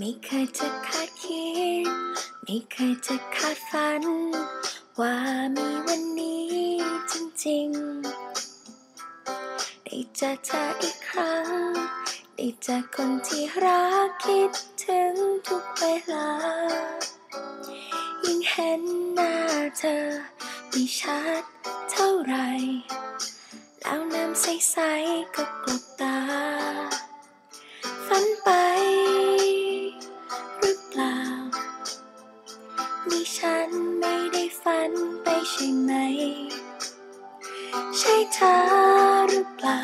ไม่เคยจะคาดคิด ไม่เคยจะคาดฝัน ว่ามีวันนี้จริงๆ ได้เจอเธออีกครั้ง ได้เจอคนที่รักคิดถึงทุกเวลา ยิ่งเห็นหน้าเธอไม่ชัดเท่าไหรแล้วน้ำใสๆก็กลบ ได้ฝันไปใช่ไหม ใช่เธอหรือเปล่า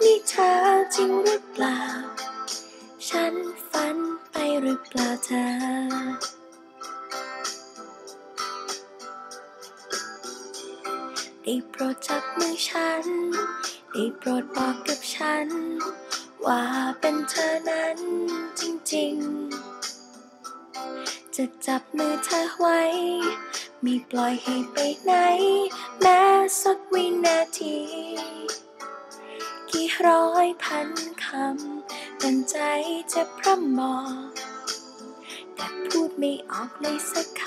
นี่เธอจริงหรือเปล่า ฉันฝันไปหรือเปล่าเธอได้โปรดจับมือฉัน ได้โปรดบอกกับฉัน ว่าเป็นเธอนั้นจริงๆ จะจับมือเธอไว้ ไม่ปล่อยให้ไปไหน แม้สักวินาที กี่ร้อยพันคำตั้งใจจะพร่ำบอก แต่พูดไม่ออกเลยสักค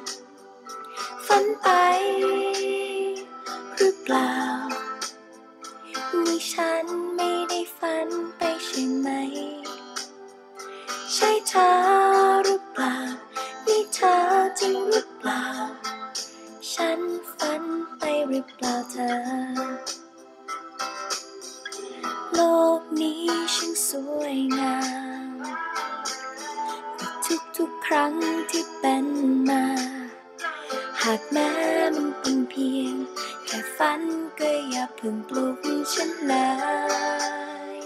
ำ ฝันไป หรือเปล่านี่ฉันไม่ได้ฝันไปใช่ไหม ใช่เธอ ปล่า ฉันฝันไปหรือเปล่าเธอ โลกนี้ช่างสวยงามทุกๆครั้งที่เป็นมา หากแม้มันเป็นเพียง แค่ฝันก็อย่าเพิ่งปลุกฉันเลย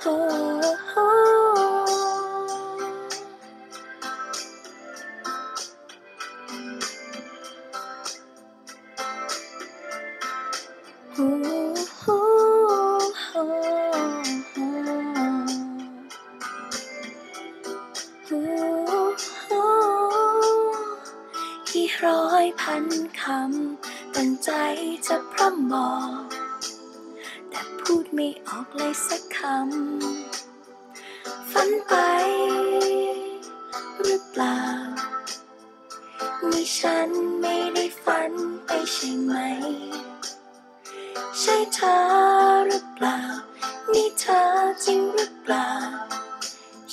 โอ้ ร้อยพันคำตั้งใจจะพร่ำบอก แต่พูดไม่ออกเลยสักคำ ฝันไป หรือเปล่านี่ฉันไม่ได้ฝันไปใช่ไหม ใช่เธอหรือเปล่า นี่เธอจริงหรือเปล่า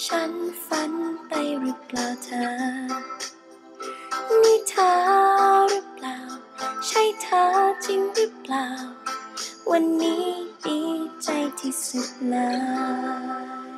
ฉันฝันไปหรือเปล่าเธอ อหรือเปล่า ใช่เธอจริงหรือเปล่า วันนี้ดีใจที่สุดแลย